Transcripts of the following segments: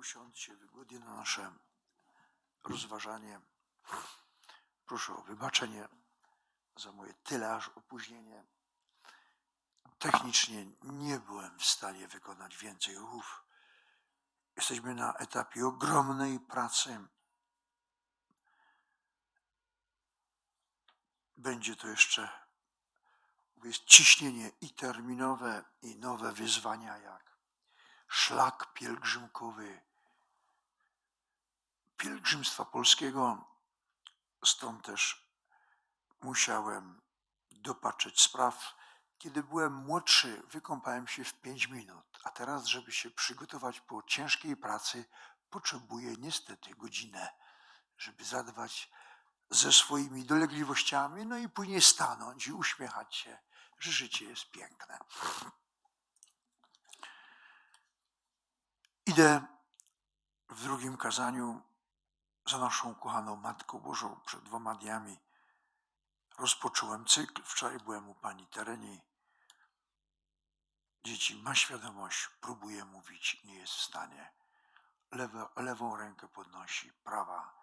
usiądźcie wygodnie na nasze rozważanie. Proszę o wybaczenie za moje tyle aż opóźnienie. Technicznie nie byłem w stanie wykonać więcej ruchów. Jesteśmy na etapie ogromnej pracy. Będzie to jeszcze jest ciśnienie i terminowe, i nowe wyzwania, jak szlak pielgrzymkowy pielgrzymstwa polskiego. Stąd też musiałem dopatrzeć spraw. Kiedy byłem młodszy, wykąpałem się w 5 minut, a teraz, żeby się przygotować po ciężkiej pracy, potrzebuję niestety godzinę, żeby zadbać ze swoimi dolegliwościami, no i później stanąć i uśmiechać się, że życie jest piękne. Idę w drugim kazaniu za naszą kochaną Matką Bożą przed dwoma dniami. Rozpocząłem cykl. Wczoraj byłem u pani Tereni. Dzieci ma świadomość, próbuje mówić, nie jest w stanie. Lewo, lewą rękę podnosi, prawa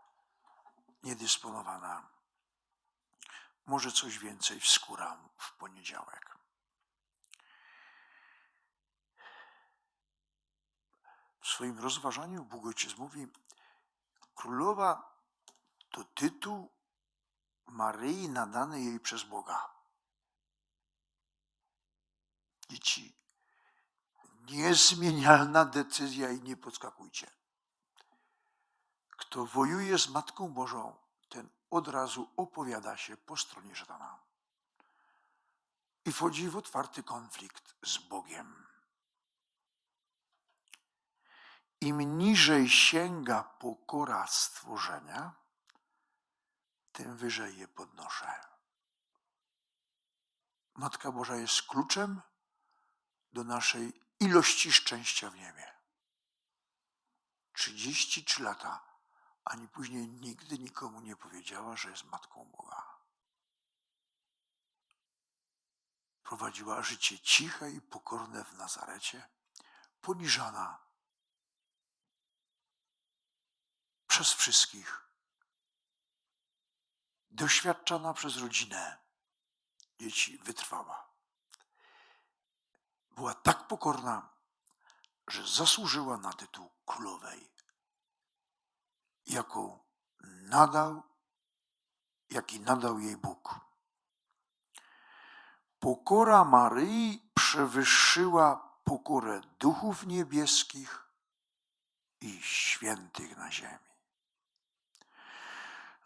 niedysponowana. Może coś więcej wskóram w poniedziałek. W swoim rozważaniu Bóg Ojciec mówi, królowa to tytuł Maryi nadany jej przez Boga. Dzieci, niezmienialna decyzja i nie podskakujcie. Kto wojuje z Matką Bożą, ten od razu opowiada się po stronie szatana. I wchodzi w otwarty konflikt z Bogiem. Im niżej sięga pokora stworzenia, tym wyżej je podnoszę. Matka Boża jest kluczem do naszej ilości szczęścia w niebie. 33 lata ani później nigdy nikomu nie powiedziała, że jest matką Boga. Prowadziła życie ciche i pokorne w Nazarecie, poniżana przez wszystkich, doświadczana przez rodzinę. Dzieci wytrwała. Była tak pokorna, że zasłużyła na tytuł królowej jaką nadał, jaki nadał jej Bóg. Pokora Maryi przewyższyła pokorę duchów niebieskich i świętych na ziemi.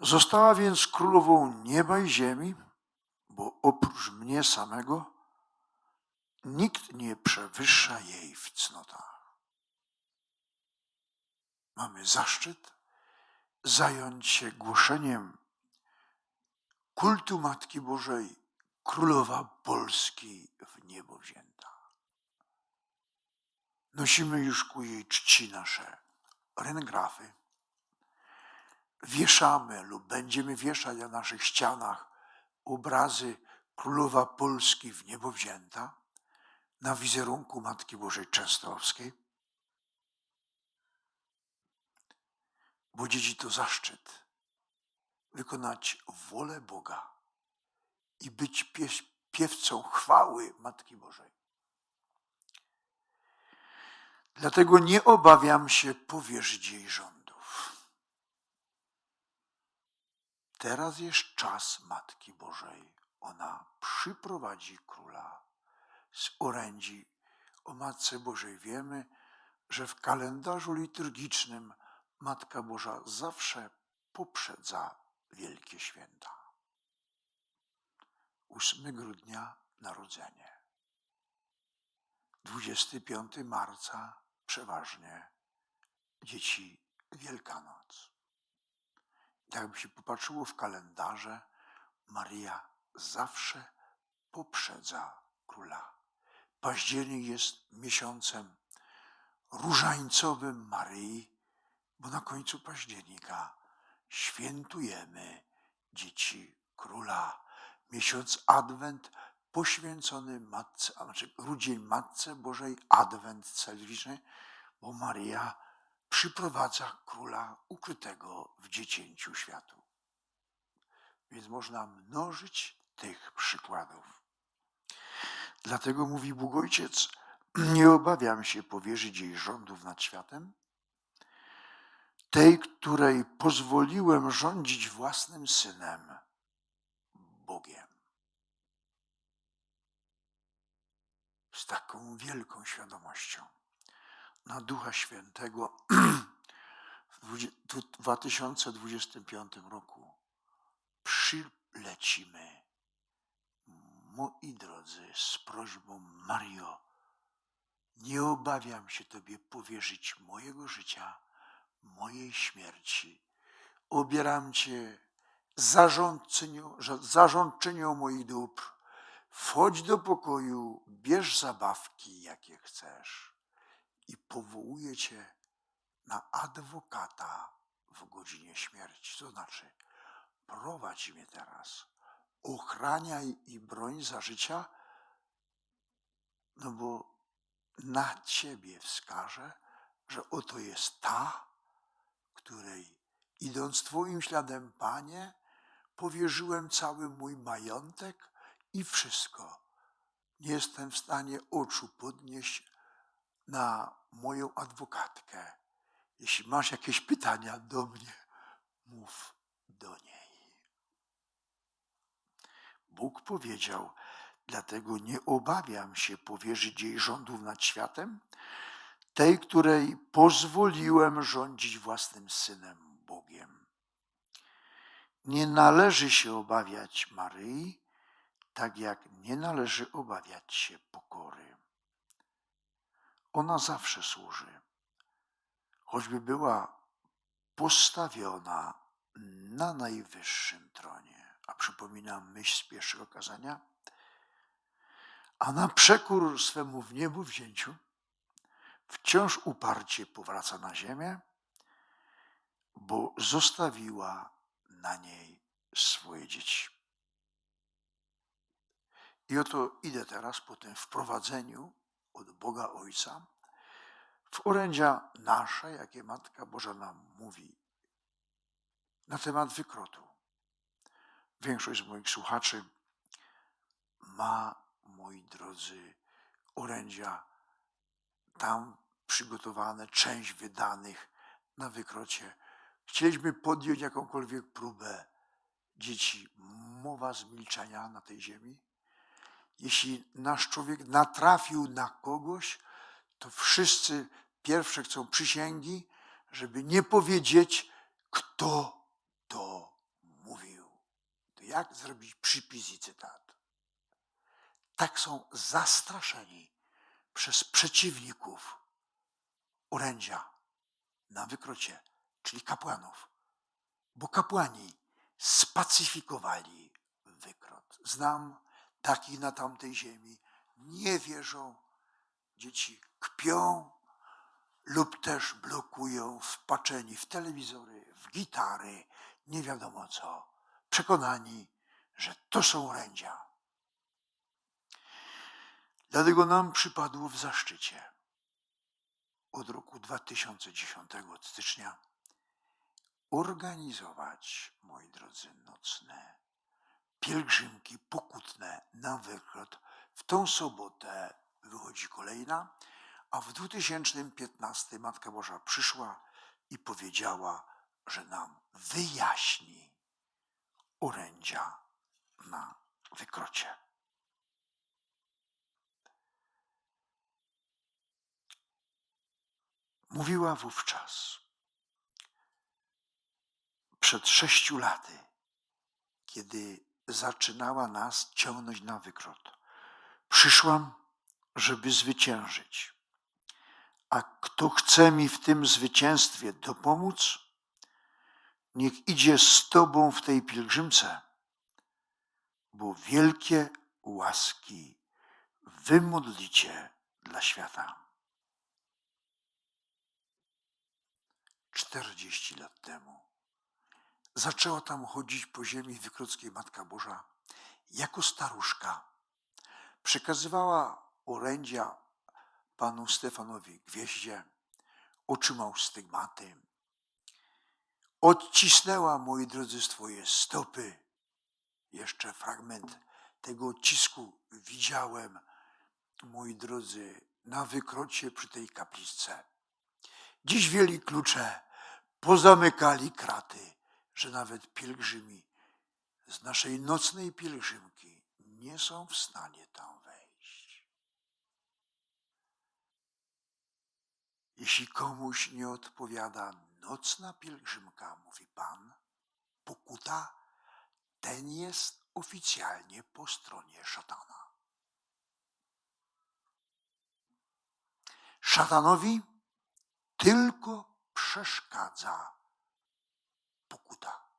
Została więc królową nieba i ziemi, bo oprócz mnie samego nikt nie przewyższa jej w cnotach. Mamy zaszczyt zająć się głoszeniem kultu Matki Bożej, Królowa Polski w niebo wzięta. Nosimy już ku jej czci nasze rengrafy. Wieszamy lub będziemy wieszać na naszych ścianach obrazy Królowa Polski w niebo wzięta na wizerunku Matki Bożej Częstochowskiej. bo dzieci to zaszczyt wykonać wolę Boga i być piewcą chwały Matki Bożej. Dlatego nie obawiam się powierzyć jej rządów. Teraz jest czas Matki Bożej. Ona przyprowadzi króla z orędzi. O Matce Bożej wiemy, że w kalendarzu liturgicznym Matka Boża zawsze poprzedza wielkie święta. 8 grudnia narodzenie. 25 marca przeważnie dzieci Wielkanoc. Jakby się popatrzyło w kalendarze, Maria zawsze poprzedza króla. Październik jest miesiącem różańcowym Maryi, bo na końcu października świętujemy dzieci króla. Miesiąc Adwent poświęcony Matce, a znaczy grudzień Matce Bożej, Adwent celiczny, bo Maria przyprowadza króla ukrytego w dziecięciu światu. Więc można mnożyć tych przykładów. Dlatego mówi Bóg Ojciec, nie obawiam się powierzyć jej rządów nad światem, tej, której pozwoliłem rządzić własnym synem, Bogiem. Z taką wielką świadomością na Ducha Świętego w 2025 roku przylecimy, moi drodzy, z prośbą Mario, nie obawiam się Tobie powierzyć mojego życia, mojej śmierci. Obieram Cię zarządczynią, moich dóbr. Wchodź do pokoju, bierz zabawki, jakie chcesz i powołuję Cię na adwokata w godzinie śmierci. To znaczy, prowadź mnie teraz, ochraniaj i broń za życia, no bo na Ciebie wskażę, że oto jest ta, której idąc Twoim śladem, Panie, powierzyłem cały mój majątek i wszystko. Nie jestem w stanie oczu podnieść na moją adwokatkę. Jeśli masz jakieś pytania do mnie, mów do niej. Bóg powiedział, dlatego nie obawiam się powierzyć jej rządów nad światem, tej, której pozwoliłem rządzić własnym synem Bogiem. Nie należy się obawiać Maryi, tak jak nie należy obawiać się pokory. Ona zawsze służy, choćby była postawiona na najwyższym tronie. A przypominam myśl z pierwszego kazania. A na przekór swemu w niebu wzięciu, wciąż uparcie powraca na ziemię, bo zostawiła na niej swoje dzieci. I oto idę teraz po tym wprowadzeniu od Boga Ojca w orędzia nasze, jakie Matka Boża nam mówi na temat wykrotu. Większość z moich słuchaczy ma, moi drodzy, orędzia tam przygotowane, część wydanych na wykrocie. Chcieliśmy podjąć jakąkolwiek próbę dzieci, mowa zmilczenia na tej ziemi. Jeśli nasz człowiek natrafił na kogoś, to wszyscy pierwsze chcą przysięgi, żeby nie powiedzieć, kto to mówił. To jak zrobić przypis i cytat? Tak są zastraszeni przez przeciwników orędzia na wykrocie, czyli kapłanów. Bo kapłani spacyfikowali wykrot. Znam takich na tamtej ziemi. Nie wierzą, dzieci kpią lub też blokują wpaczeni w telewizory, w gitary, nie wiadomo co, przekonani, że to są orędzia. Dlatego nam przypadło w zaszczycie od roku 2010 od stycznia organizować, moi drodzy, nocne pielgrzymki pokutne na wykrot. W tą sobotę wychodzi kolejna, a w 2015 Matka Boża przyszła i powiedziała, że nam wyjaśni orędzia na wykrocie. Mówiła wówczas, przed sześciu laty, kiedy zaczynała nas ciągnąć na wykrot. Przyszłam, żeby zwyciężyć. A kto chce mi w tym zwycięstwie dopomóc, niech idzie z Tobą w tej pielgrzymce, bo wielkie łaski wymodlicie dla świata. 40 lat temu zaczęła tam chodzić po ziemi wykroцkiej Matka Boża jako staruszka. Przekazywała orędzia panu Stefanowi Gwieździe, otrzymał stygmaty. Odcisnęła, moi drodzy, swoje stopy. Jeszcze fragment tego odcisku widziałem, moi drodzy, na wykrocie przy tej kapliczce. Dziś wieli klucze pozamykali kraty, że nawet pielgrzymi z naszej nocnej pielgrzymki nie są w stanie tam wejść. Jeśli komuś nie odpowiada nocna pielgrzymka, mówi Pan, pokuta, ten jest oficjalnie po stronie szatana. Szatanowi tylko przeszkadza pokuta.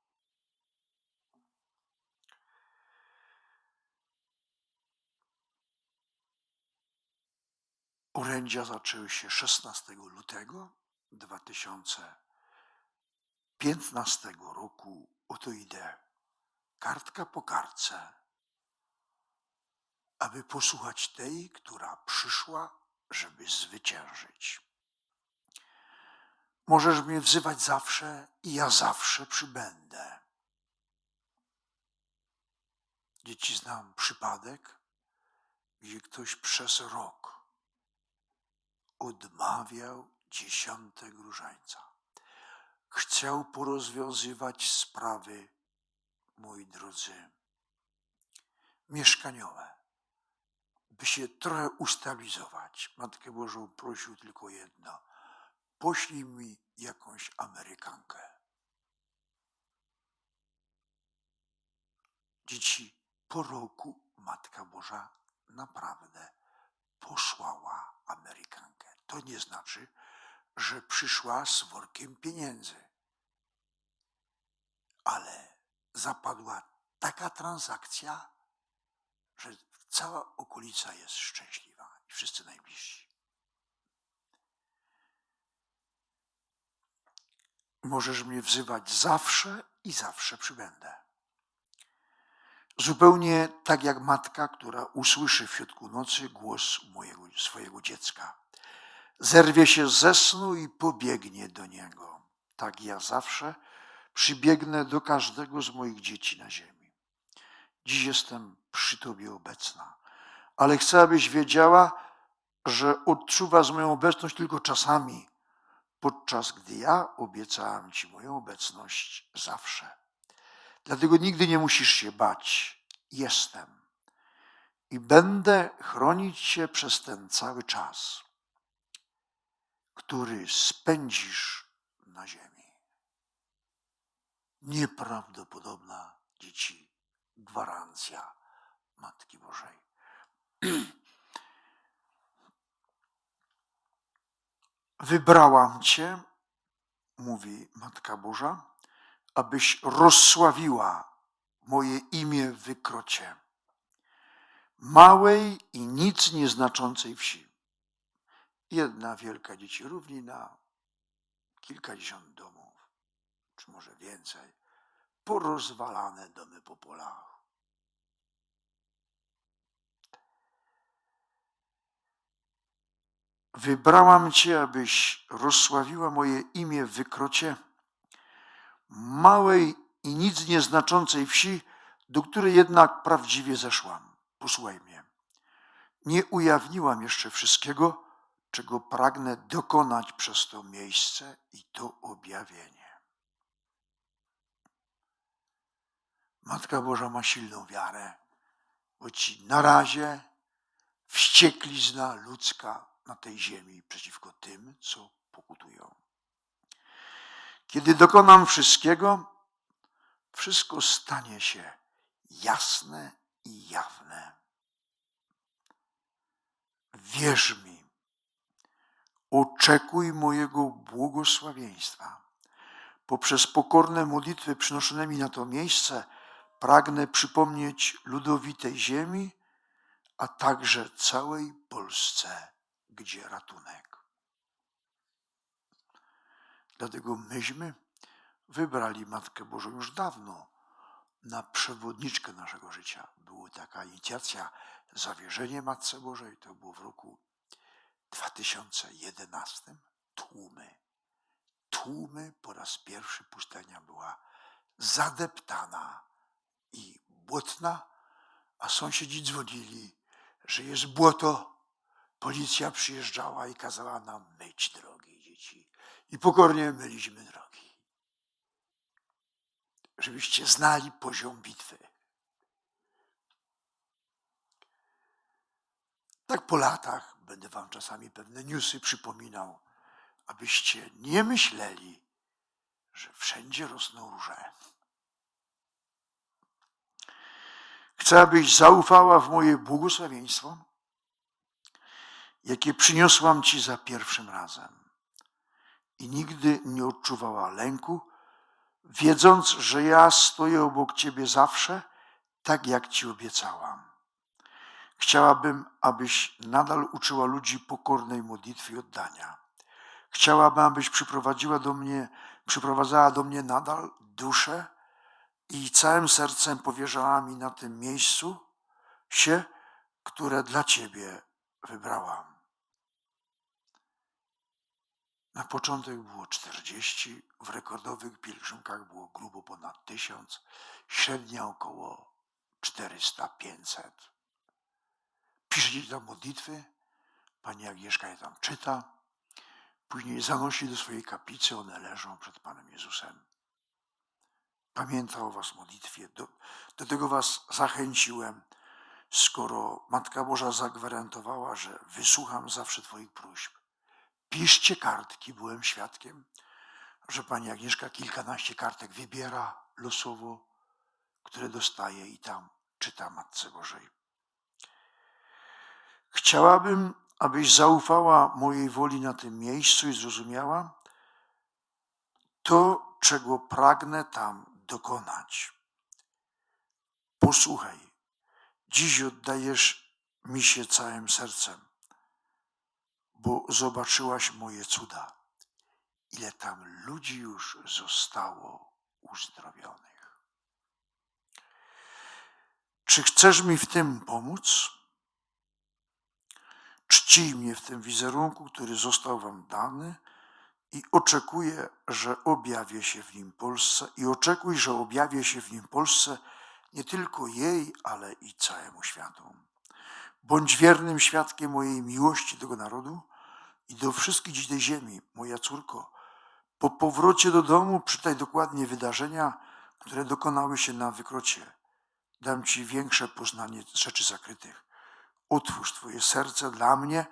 Orędzia zaczęły się 16 lutego 2015 roku. Oto idę, kartka po kartce, aby posłuchać tej, która przyszła, żeby zwyciężyć. Możesz mnie wzywać zawsze i ja zawsze przybędę. Dzieci znam przypadek, gdzie ktoś przez rok odmawiał dziesiątek różańca. Chciał porozwiązywać sprawy, moi drodzy, mieszkaniowe, by się trochę ustabilizować. Matkę Bożą prosił tylko jedno. Poślij mi jakąś Amerykankę. Dzieci, po roku Matka Boża naprawdę posłała Amerykankę. To nie znaczy, że przyszła z workiem pieniędzy, ale zapadła taka transakcja, że cała okolica jest szczęśliwa i wszyscy najbliżsi. Możesz mnie wzywać zawsze i zawsze przybędę. Zupełnie tak jak matka, która usłyszy w środku nocy głos mojego, swojego dziecka. Zerwie się ze snu i pobiegnie do niego. Tak ja zawsze przybiegnę do każdego z moich dzieci na ziemi. Dziś jestem przy Tobie obecna, ale chcę, abyś wiedziała, że odczuwasz moją obecność tylko czasami, podczas gdy ja obiecałam Ci moją obecność zawsze. Dlatego nigdy nie musisz się bać. Jestem i będę chronić Cię przez ten cały czas, który spędzisz na ziemi. Nieprawdopodobna dzieci gwarancja Matki Bożej. Wybrałam Cię, mówi Matka Boża, abyś rozsławiła moje imię w wykrocie, małej i nic nieznaczącej wsi. Jedna wielka dzieci równina, kilkadziesiąt domów, czy może więcej, porozwalane domy po polach. Wybrałam Cię, abyś rozsławiła moje imię w wykrocie małej i nic nieznaczącej wsi, do której jednak prawdziwie zeszłam. Posłuchaj mnie. Nie ujawniłam jeszcze wszystkiego, czego pragnę dokonać przez to miejsce i to objawienie. Matka Boża ma silną wiarę, bo ci na razie wścieklizna ludzka na tej ziemi przeciwko tym, co pokutują. Kiedy dokonam wszystkiego, wszystko stanie się jasne i jawne. Wierz mi, oczekuj mojego błogosławieństwa. Poprzez pokorne modlitwy przynoszonymi na to miejsce pragnę przypomnieć ludowi tej ziemi, a także całej Polsce, gdzie ratunek. Dlatego myśmy wybrali Matkę Bożą już dawno na przewodniczkę naszego życia. Była taka inicjacja Zawierzenie Matce Bożej, to było w roku 2011, tłumy. tłumy po raz pierwszy pustynia była zadeptana i błotna, a sąsiedzi dzwonili, że jest błoto. Policja przyjeżdżała i kazała nam myć drogi dzieci. I pokornie myliśmy drogi. Żebyście znali poziom bitwy. Tak po latach będę wam czasami pewne newsy przypominał, abyście nie myśleli, że wszędzie rosną róże. Chcę, abyś zaufała w moje błogosławieństwo, jakie przyniosłam Ci za pierwszym razem. I nigdy nie odczuwała lęku, wiedząc, że ja stoję obok Ciebie zawsze, tak jak Ci obiecałam. Chciałabym, abyś nadal uczyła ludzi pokornej modlitwy i oddania. Chciałabym, abyś przyprowadziła do mnie, przyprowadzała do mnie nadal duszę i całym sercem powierzała mi na tym miejscu się, które dla Ciebie wybrałam. Na początek było 40, w rekordowych pielgrzymkach było grubo ponad 1000, średnia około 400-500. Piszecie tam modlitwy, pani Agnieszka je tam czyta, później zanosi do swojej kaplicy, one leżą przed Panem Jezusem. Pamięta o was modlitwie. Do, do tego was zachęciłem, skoro Matka Boża zagwarantowała, że wysłucham zawsze Twoich próśb. Piszcie kartki, byłem świadkiem, że pani Agnieszka kilkanaście kartek wybiera losowo, które dostaje i tam czyta Matce Bożej. Chciałabym, abyś zaufała mojej woli na tym miejscu i zrozumiała to, czego pragnę tam dokonać. Posłuchaj, dziś oddajesz mi się całym sercem, bo zobaczyłaś moje cuda. Ile tam ludzi już zostało uzdrowionych. Czy chcesz mi w tym pomóc? Czcij mnie w tym wizerunku, który został wam dany i oczekuję, że objawię się w nim Polsce i oczekuj, że objawię się w nim Polsce nie tylko jej, ale i całemu światu. Bądź wiernym świadkiem mojej miłości tego narodu i do wszystkich dzieci tej ziemi, moja córko. Po powrocie do domu czytaj dokładnie wydarzenia, które dokonały się na wykrocie. Dam Ci większe poznanie rzeczy zakrytych. Otwórz Twoje serce dla mnie,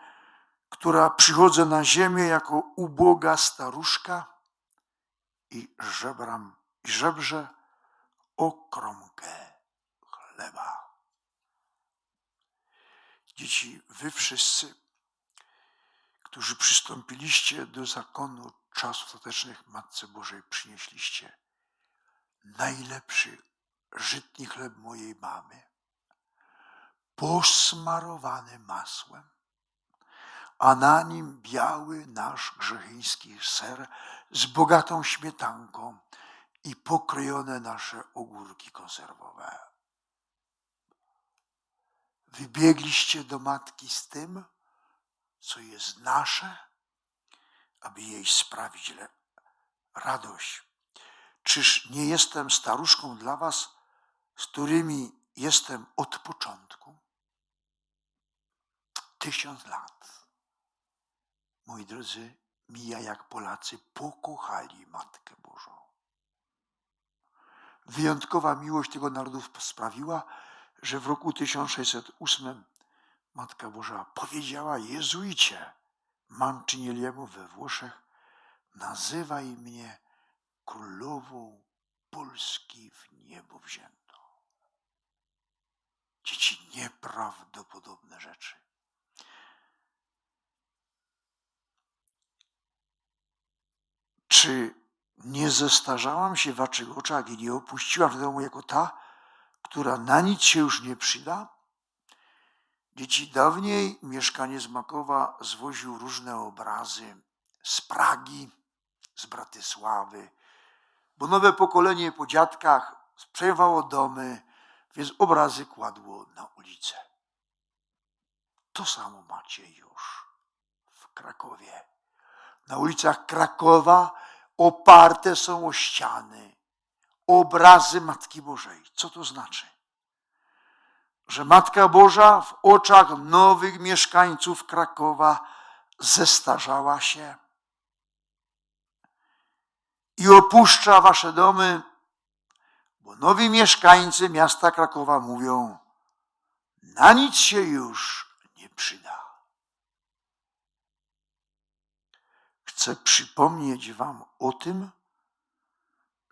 która przychodzę na ziemię jako uboga staruszka i żebram, i żebrze o kromkę chleba. Dzieci, wy wszyscy, którzy przystąpiliście do zakonu czasów ostatecznych Matce Bożej, przynieśliście najlepszy żytni chleb mojej mamy, posmarowany masłem, a na nim biały nasz grzechyński ser z bogatą śmietanką i pokrojone nasze ogórki konserwowe. Wybiegliście do matki z tym, co jest nasze, aby jej sprawić radość. Czyż nie jestem staruszką dla was, z którymi jestem od początku? Tysiąc lat. Moi drodzy, mija jak Polacy pokochali Matkę Bożą. Wyjątkowa miłość tego narodu sprawiła, że w roku 1608 Matka Boża powiedziała jezuicie Manczynieliemu we Włoszech, nazywaj mnie królową Polski w niebo wzięto. Dzieci, nieprawdopodobne rzeczy. Czy nie zestarzałam się w waszych oczach i nie opuściłam w domu jako ta, która na nic się już nie przyda? Dzieci dawniej mieszkanie z Makowa zwoził różne obrazy z Pragi, z Bratysławy, bo nowe pokolenie po dziadkach przejmowało domy, więc obrazy kładło na ulicę. To samo macie już w Krakowie. Na ulicach Krakowa oparte są o ściany, obrazy Matki Bożej. Co to znaczy? Że Matka Boża w oczach nowych mieszkańców Krakowa zestarzała się i opuszcza wasze domy, bo nowi mieszkańcy miasta Krakowa mówią, na nic się już nie przyda. Chcę przypomnieć Wam o tym,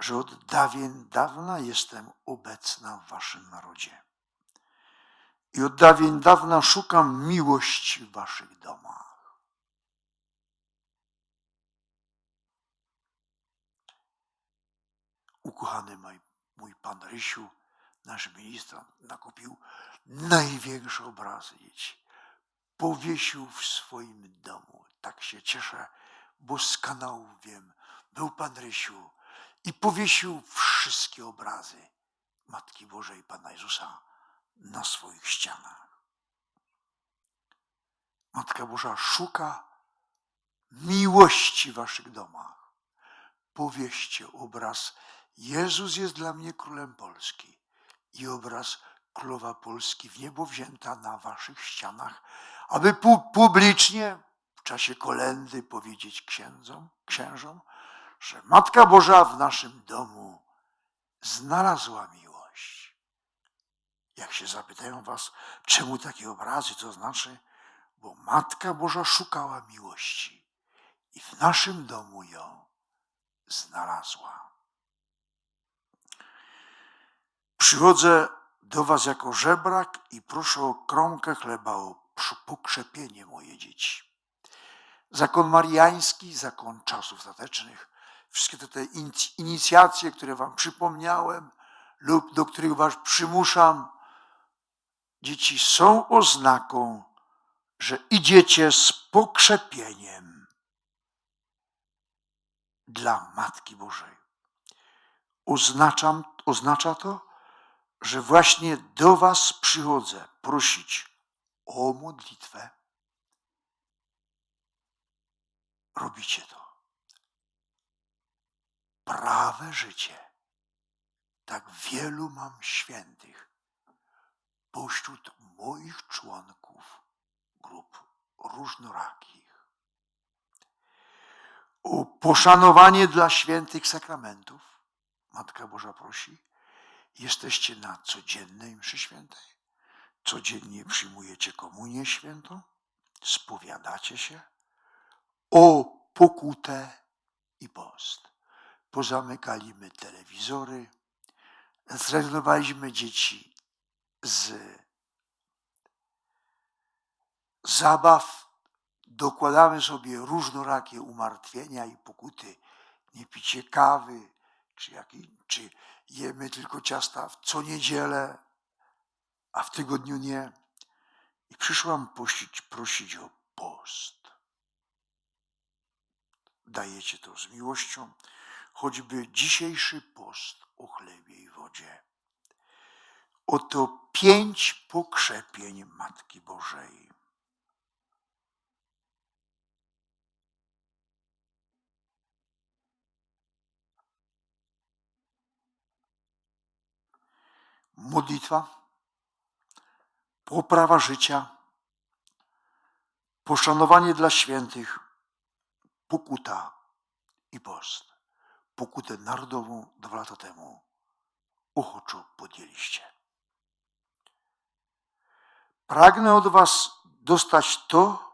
że od dawien dawna jestem obecna w Waszym narodzie. I od dawien dawna szukam miłości w Waszych domach. Ukochany mój, pan Rysiu, nasz ministrant, nakupił największe obrazy dzieci. Powiesił w swoim domu. Tak się cieszę, bo z kanału wiem, był pan Rysiu i powiesił wszystkie obrazy Matki Bożej Pana Jezusa na swoich ścianach. Matka Boża szuka miłości w waszych domach. Powieście obraz Jezus jest dla mnie królem Polski i obraz królowa Polski w niebo wzięta na waszych ścianach, aby pu- publicznie w czasie kolendy powiedzieć księdzom, księżom, że Matka Boża w naszym domu znalazła miłość. Jak się zapytają was, czemu takie obrazy, to znaczy, bo Matka Boża szukała miłości i w naszym domu ją znalazła. Przychodzę do was jako żebrak i proszę o kromkę chleba, o pokrzepienie moje dzieci. Zakon mariański, zakon czasów statecznych, wszystkie te, te in- inicjacje, które wam przypomniałem lub do których was przymuszam, dzieci są oznaką, że idziecie z pokrzepieniem dla Matki Bożej. Oznaczam, oznacza to, że właśnie do Was przychodzę prosić o modlitwę. Robicie to. Prawe życie. Tak wielu mam świętych pośród moich członków grup różnorakich. O poszanowanie dla świętych sakramentów. Matka Boża prosi. Jesteście na codziennej mszy świętej? Codziennie przyjmujecie komunię świętą? Spowiadacie się? O pokutę i post. Pozamykaliśmy telewizory, zrezygnowaliśmy dzieci z zabaw, dokładamy sobie różnorakie umartwienia i pokuty. Nie picie kawy, czy, jakiej, czy jemy tylko ciasta w co niedzielę, a w tygodniu nie. I przyszłam prosić, prosić o post. Dajecie to z miłością, choćby dzisiejszy post o chlebie i wodzie. Oto pięć pokrzepień Matki Bożej. modlitwa, poprawa życia, poszanowanie dla świętych, pokuta i post. Pokutę narodową dwa lata temu ochoczo podjęliście. Pragnę od Was dostać to,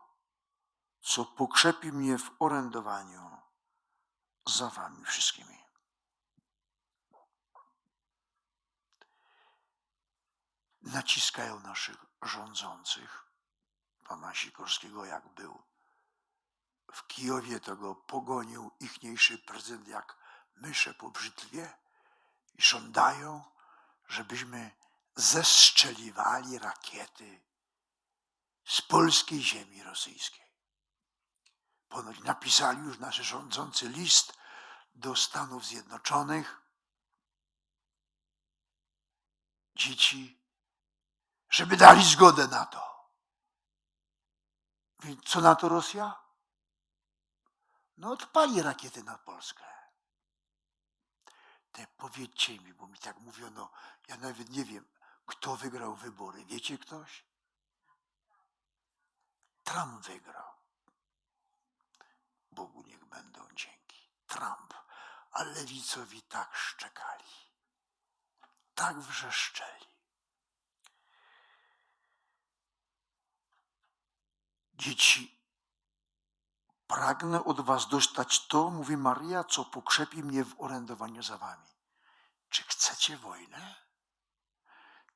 co pokrzepi mnie w orędowaniu za Wami wszystkimi. naciskają naszych rządzących. Pana Sikorskiego, jak był w Kijowie, to go pogonił ichniejszy prezydent jak mysze po brzytwie i żądają, żebyśmy zestrzeliwali rakiety z polskiej ziemi rosyjskiej. Ponoć napisali już nasze rządzący list do Stanów Zjednoczonych. Dzieci żeby dali zgodę na to. Więc co na to Rosja? No odpali rakiety na Polskę. te powiedzcie mi, bo mi tak mówiono, ja nawet nie wiem, kto wygrał wybory. Wiecie ktoś? Trump wygrał. Bogu niech będą dzięki. Trump. A lewicowi tak szczekali. Tak wrzeszczeli. Dzieci, pragnę od was dostać to, mówi Maria, co pokrzepi mnie w orędowaniu za wami. Czy chcecie wojnę?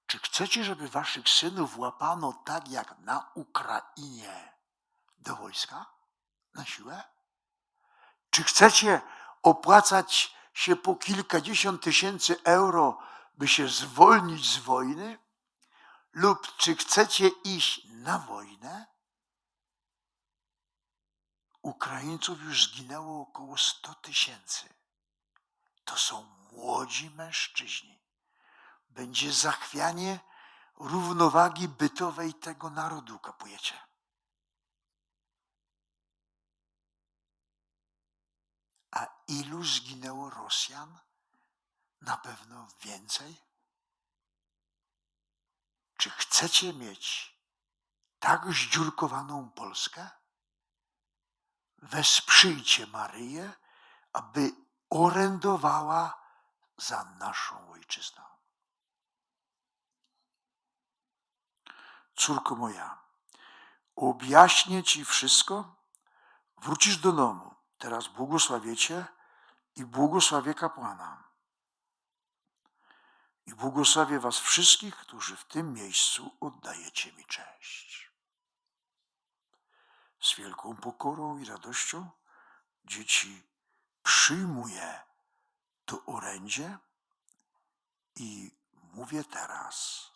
Czy chcecie, żeby waszych synów łapano tak jak na Ukrainie do wojska? Na siłę? Czy chcecie opłacać się po kilkadziesiąt tysięcy euro, by się zwolnić z wojny? Lub czy chcecie iść na wojnę? Ukraińców już zginęło około 100 tysięcy. To są młodzi mężczyźni. Będzie zachwianie równowagi bytowej tego narodu, kapujecie? A ilu zginęło Rosjan? Na pewno więcej. Czy chcecie mieć tak zdziurkowaną Polskę? Wesprzyjcie Maryję, aby orędowała za naszą ojczyzną. Córko moja, objaśnię ci wszystko, wrócisz do domu. Teraz błogosławię cię i błogosławię kapłana. I błogosławię was wszystkich, którzy w tym miejscu oddajecie mi cześć. Z wielką pokorą i radością dzieci przyjmuję to orędzie i mówię teraz.